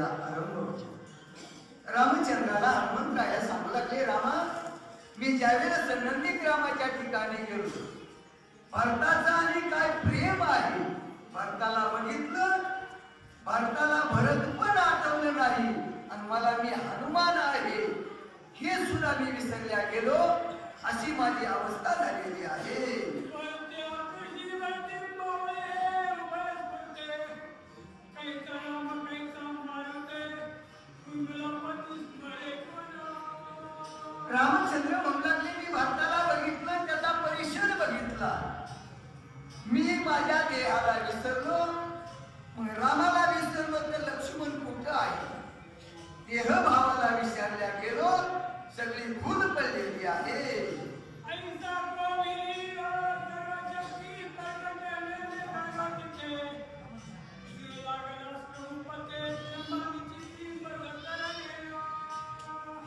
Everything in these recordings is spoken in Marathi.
यायला आरंभ रामचंद्राला हनुमंतराया सांगू लागले रामा मी ज्यावेळेस नंदिक रामाच्या ठिकाणी गेलो भरताचा आणि काय प्रेम आहे भरताला बघितलं भरताला भरत पण आठवलं नाही आणि मला मी हनुमान आहे हे सुद्धा मी विसरल्या गेलो अशी माझी अवस्था झालेली आहे.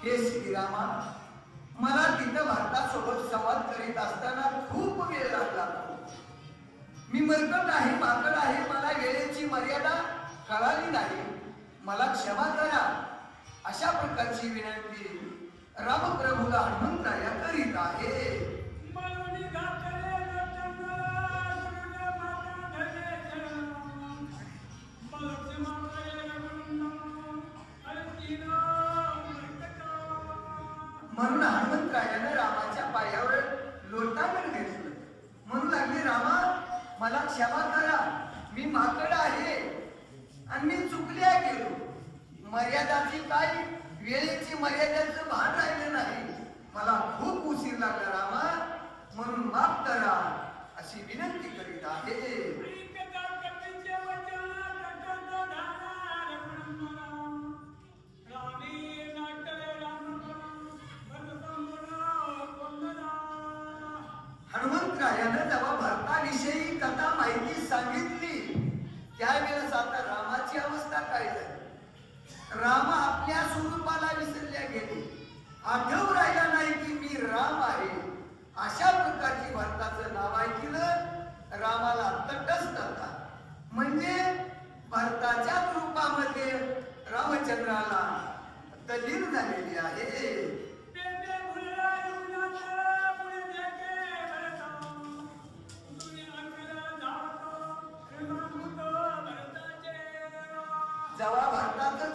हे श्रीरामा मला तिथं भारतासोबत संवाद करीत असताना खूप वेळ लागला. मी मरकट आहे माकड आहे मला वेळेची मर्यादा कळाली नाही. मला क्षमा करा. अशा प्रकारची विनंती रामप्रभूला हनुमंतराया करीत आहे. आपल्या स्वरूपाला विसरल्या गेले. आठव राहिला नाही की मी राम आहे. अशा प्रकारची भारताचं नाव ऐकलं रामाला तटस्थता म्हणजे भारताच्या रूपामध्ये रामचंद्राला दलील झालेली आहे.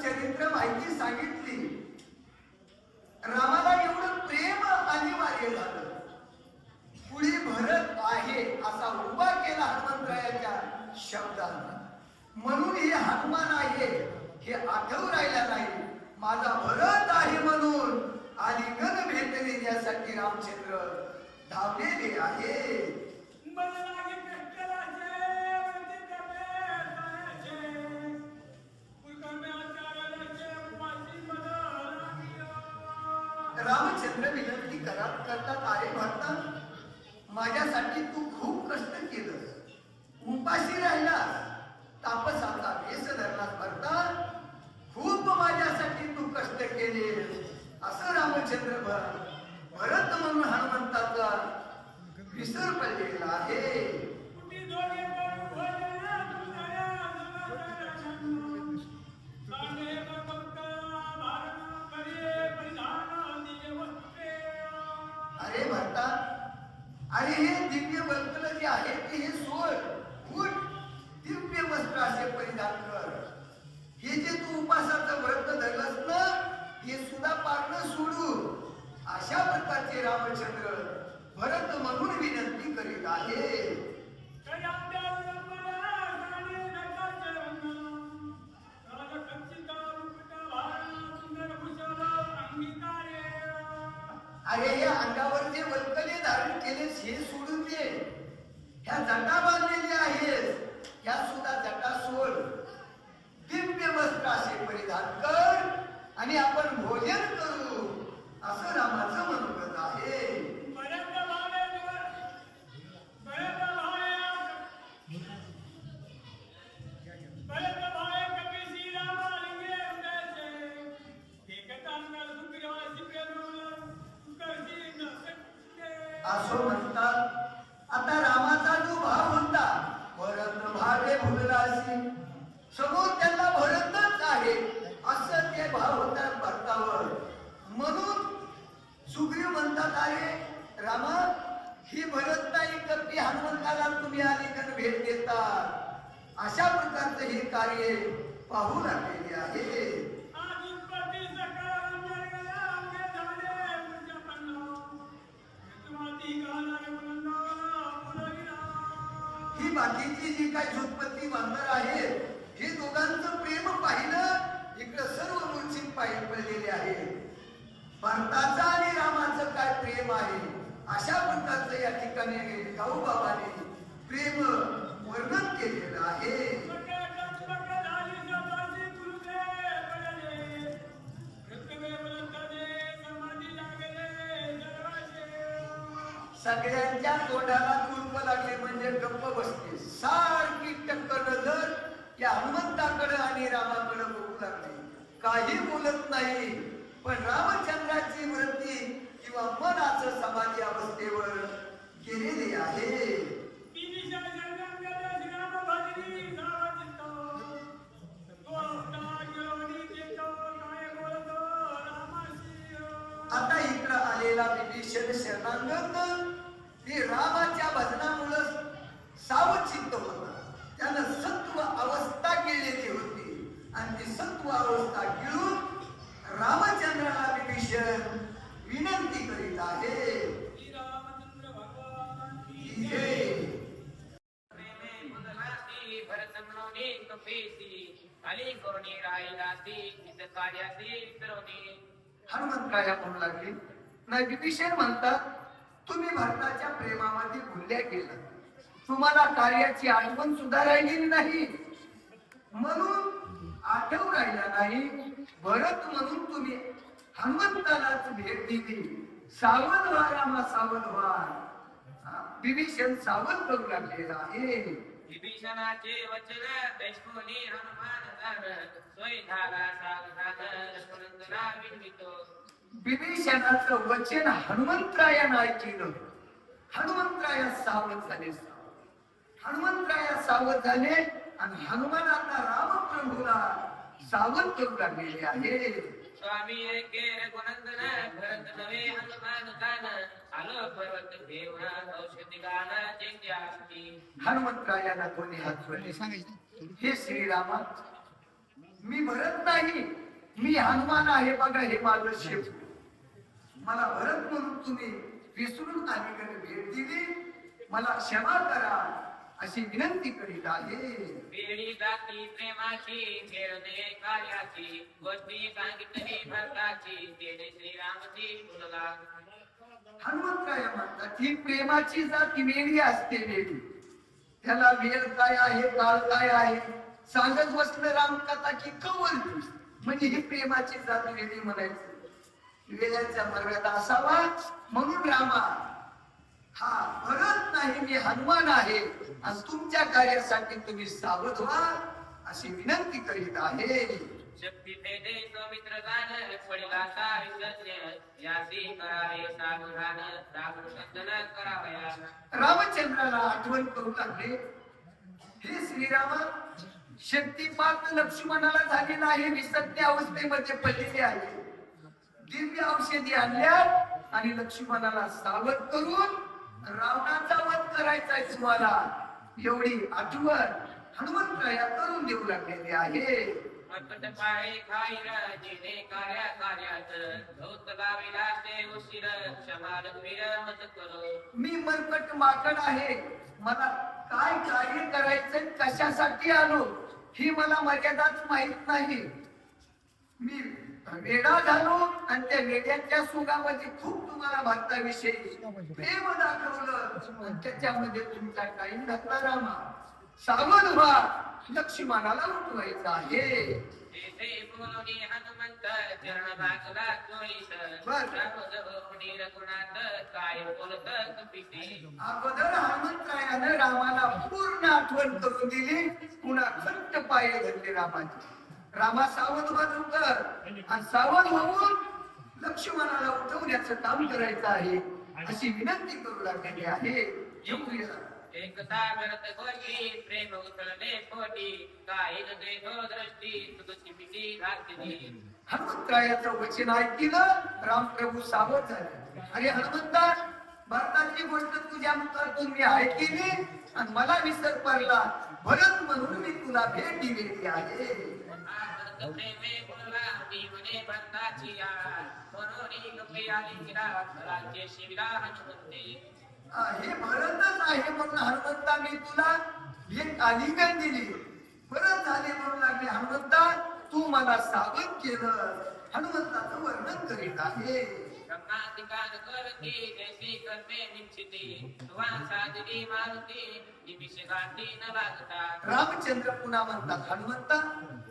चरित्र माहिती सांगितली. रामाला एवढं प्रेम अनिवार्य झालं. पुढे भरत आहे असा उभा केला हनुमंतरायाच्या शब्दांना. म्हणून हे हनुमान आहे हे आठव राहिला नाही. माझा भरत आहे म्हणून अलिंगन भेट देण्यासाठी रामचंद्र धावलेले आहे रामिया विनंती करा करतात आहे भरता माझ्यासाठी तू खूप कष्ट केलं उपाशी राहिला रामचंद्र भरत म्हणून विनंती करीत आहे. अरे हे अंगावर जे वल्कले धारण केले हे सोडून दे. ह्या जटा बांधलेल्या आहेत. ह्या सुद्धा जटा सोड. दिव्य वस्त्र असे परिधान कर आणि आपण भोजन करू. असं रामाचं मनोगत आहे भरत म्हणतात अरे रामा ही भरत नाही तर ती हनुमंताला तुम्ही अलीकडे भेट देतात. अशा प्रकारचं हे कार्य पाहू लागलेले आहे. ही बाकीची जी काही झोतपत्ती बांधर आहे हे दोघांचं प्रेम पाहिलं इकडं सर्व मूर्छित पाहिजे पडलेले आहे भारतात काय प्रेम आहे? अशा प्रकारचं या ठिकाणी गाऊ बाबाने प्रेम वर्णन केलेलं आहे. सगळ्यांच्या तोंडाला कुलप लागले म्हणजे गप्प बसते. सारखी टक्कर नजर या हनुमंताकडे आणि रामाकडे बघू लागली. काही बोलत नाही पण रामचंद्राची व्रत किंवा मनाचं समाधी अवस्थेवर गेलेली आहे. आता इकडं आलेला विभीषण शरणांगत ते रामाच्या भजनामुळं सावचित्त होता त्यानं सत्व अवस्था गेलेली होती आणि ती सत्व अवस्था गिळून रामचंद्राला विभीषण विनंती करीत आहे. करुणी हनुमंतराया म्हणू लागले. नाही विभीषण म्हणतात तुम्ही भारताच्या प्रेमामध्ये भुलल्या गेला तुम्हाला कार्याची आठवण सुद्धा राहिलेली नाही. म्हणून आठव राहिला नाही. भरत म्हणून तुम्ही हनुमंतालाच भेट दिली. सावध व्हा रामा सावध व्हा विभीषण सावध करू लागलेला आहे विभीषणाचे वचन दैस्कोनी हनुमान सोय झाला विभीषणाचं वचन हनुमंतरायानं ऐकलं हनुमंतराया सावध झाले. हनुमंतराया सावध झाले आणि हनुमान आता रामप्रभूला सावध करू लागलेले आहे. स्वामी भरत नवे हनुमान आलो पर्वत औषधी कोणी हे श्रीरामा मी भरत नाही मी हनुमान आहे बघा हे माझं शिव. मला भरत म्हणून तुम्ही विसरून अलीकडे भेट दिली. मला क्षमा करा. अशी विनंती करीत आहे वेळी जाती प्रेमाची खेळणे कार्याची गोष्टी सांगितली भरताची तेने श्रीरामची मुलगा हनुमंतराय म्हणतात ही प्रेमाची जात वेगळी असते वेगळी त्याला वेळ काय आहे काळ काय आहे? सांगत बसलं रामकथा की कवल म्हणजे ही प्रेमाची जात वेगळी म्हणायची. वेळाचा मर्यादा असावा म्हणून रामा. हा भरत नाही मी हनुमान आहे. आणि तुमच्या कार्यासाठी तुम्ही सावध व्हा अशी विनंती करीत आहे. शक्ती भेदे सौमित्र गान पडिला सारी सत्य यासी करावे सावधान रामचंदन करावया रामचंद्राला आठवण करू लागले. हे श्रीराम शक्तिपात लक्ष्मणाला झालेला आहे विसत्य अवस्थेमध्ये पडलेले आहे. दिव्य औषधी आणल्या आणि लक्ष्मणाला सावध करून रावणाचा वध करायचा तुम्हाला. एवढी आठवण हनुमंतराया करून देऊ लागलेली आहे. मी मरकट माकड आहे. मला काय कार्य करायचं कशासाठी आलो ही मला मर्यादाच माहीत नाही. मी वेडा झालो आणि त्या वेड्याच्या सुगामध्ये खूप तुम्हाला भारताविषयी प्रेम दाखवलं त्याच्यामध्ये तुमचा टाईम घातला रामा सावध व्हा लक्ष्मणाला उठवायचं आहे. काय अगोदर हनुमंतरायानं रामाला पूर्ण आठवण करून दिली. पुन्हा घट्ट पाय धरले रामाचे. रामा सावध कर. आणि सावध होऊन लक्ष्मणाला उठवण्याचं काम करायचं आहे अशी विनंती करू लागलेली आहे. एकता करत गोष्टी प्रेम उतरले पोटी. काही देहो दृष्टी तुझी पिटी घातली. हनुमंतरायाचं वचन ऐकलं रामप्रभू सावध झाले. अरे हनुमंता भरताची गोष्ट तुझ्या मुखातून मी ऐकली आणि मला विसर पडला. भरत म्हणून मी तुला भेट दिलेली आहे. प्रेमे बोलला मी म्हणे भरताची यार म्हणून गप्पी आली हनुमंते हे भरतच आहे म्हणून हनुमंता मी तुला भेट आलिंगन दिली. परत झाले म्हणून लागले हनुमंता तू मला सावध केलं. हनुमंताचं वर्णन करीत आहे. ब्रह्माधिकार करती जैसी कर्मे निश्चिती तुवा साजरी मारुती निमिष गाठी न लागता रामचंद्र पुन्हा म्हणतात हनुमंता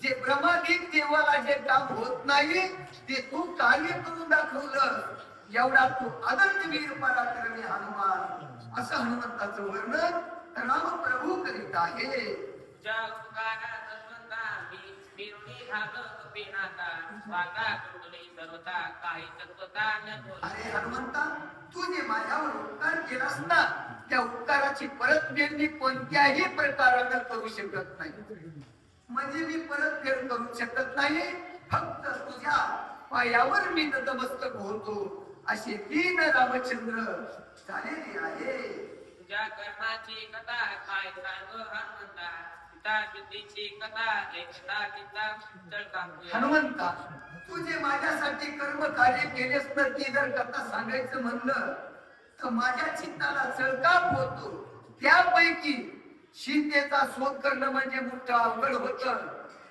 जे ब्रह्मादिक देवाला जे काम होत नाही ते तू कार्य करून दाखवलं. एवढा तू अनंत वीर पराक्रमी हनुमान. असं हनुमंताचं वर्णन राम प्रभू करीत आहे. ज्या उपकारा तत्वता वागा कुंडली सर्वता काही तत्वता न अरे हनुमंता तू जे माझ्यावर उपकार केलास ना त्या उपकाराची परतफेड मी कोणत्याही प्रकारानं करू शकत नाही. म्हणजे मी परतफेड करू शकत नाही फक्त तुझ्या पायावर मी नतमस्तक होतो असे तीन रामचंद्र झालेले आहे. तुझ्या कर्माची कथा काय सांग हनुमंता. हनुमंता तू जे माझ्यासाठी कर्म कार्य केलेस तर ती जर कथा सांगायचं म्हणलं तर माझ्या चित्ताला चळकाप होतो. त्यापैकी सीतेचा शोध करणं म्हणजे मोठं अवघड होत.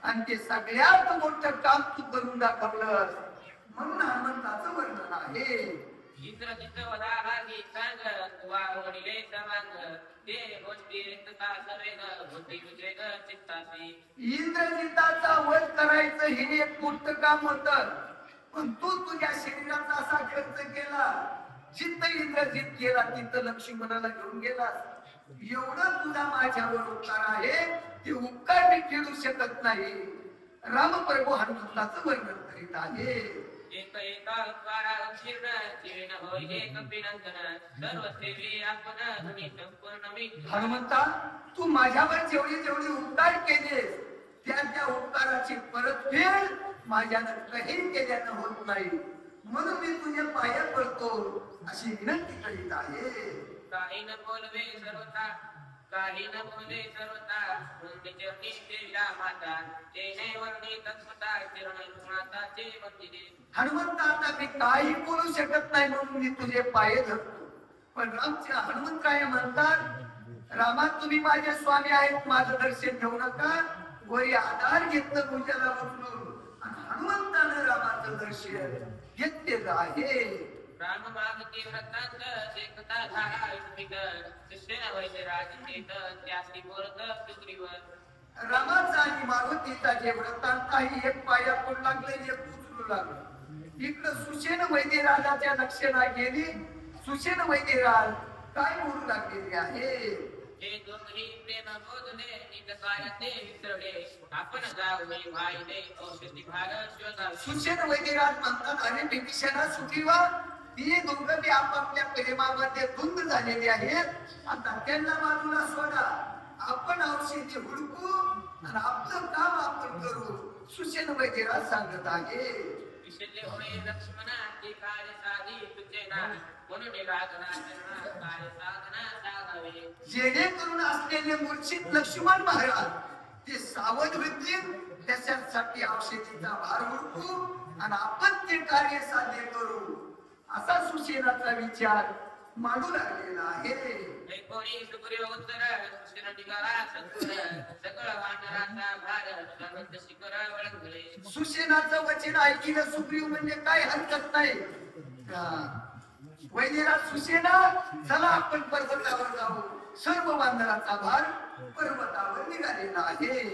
आणि ते सगळ्यात मोठं काम तू करून दाखवलं म्हणून हनुमंताचं वर्णन आहे. चित्र इंद्रजित वदालागी सांग तुवा वडिले समांग ते गोष्टी रिक्तता सर्वेग बुद्धी विवेग चित्तासी इंद्रजिताचा वध करायचं हे एक मोठं काम होत. पण तू तुझ्या शरीराचा असा खर्च केला जिथं इंद्रजित केला तिथं लक्ष्मणाला घेऊन गेला. एवढं तुझा माझ्यावर उपकार आहे ते उपकार मी फेडू शकत नाही. रामप्रभू हनुमंताचं वर्णन करीत आहे. एक एका उपकारा उत्तीर्ण जीवन होय एक पिनंदन सर्व सेवी आपण धनी संपूर्ण मी हनुमंता तू माझ्यावर जेवढे जेवढे उपकार केले त्या त्या उपकाराची परतफेड माझ्यानं काही केल्यानं होत नाही. म्हणून मी तुझ्या पाया पडतो अशी विनंती करीत आहे. काही न बोलवे सर्वता काही न बोले सर्वता हनुमंत आता मी काही बोलू शकत नाही म्हणून मी तुझे पाय धरतो. पण रामच्या हनुमंतराय म्हणतात? रामा तुम्ही माझे स्वामी आहेत माझं दर्शन घेऊ नका. वरी आधार घेतलं पूजाला उचलून. आणि हनुमंतानं रामाचं दर्शन घेतलेलं आहे. राम मागती व्रतांत शेकता झाला युक्तिक शिष्य वैद्य राजचेत त्यासी बोलत रामाचा आणि मारुतीचा जे व्रतांत आहे एक पाया पडू लागले एक उचलू लागले. इकडं सुषेण वैद्यराजाच्या लक्षणा गेली. सुषेण वैद्यराज काय बोलू लागलेले आहे हे. प्रेम बोधले विसरले आपण औषधी शोधा सुषेण वैद्यराज म्हणतात अरे बिभीषणा ही दोघं बी आपापल्या प्रेमामध्ये धुंद झालेली आहेत. आता त्यांना बाजूला सोडा. आपण औषधी हुडकू आणि आपलं काम आपण करू. सुषेण वैद्यराज सांगत आहे. विसरले होय लक्ष्मणा ते कार्य साधी तुझे ना म्हणून रागना चरणा कार्य साधना साधावे. जेणेकरून असलेले मूर्छित लक्ष्मण महाराज ते सावध होतील त्याच्यासाठी औषधीचा भार हुडकू आणि आपण ते कार्य साध्य करू. असा सुशेनाचा विचार मांडू लागलेला आहे कोणी सुग्रीव उत्तर सुशील निघाला संकुल सकळ वानराचा भार सर्वंत शिखर वळंगले. सुशेनाचं वचन ऐकिलं सुग्रीव म्हणजे काय हरकत नाही. वैद्यराज सुशेना चला आपण पर्वतावर जाऊ. सर्व वानराचा भार पर्वतावर निघालेला आहे.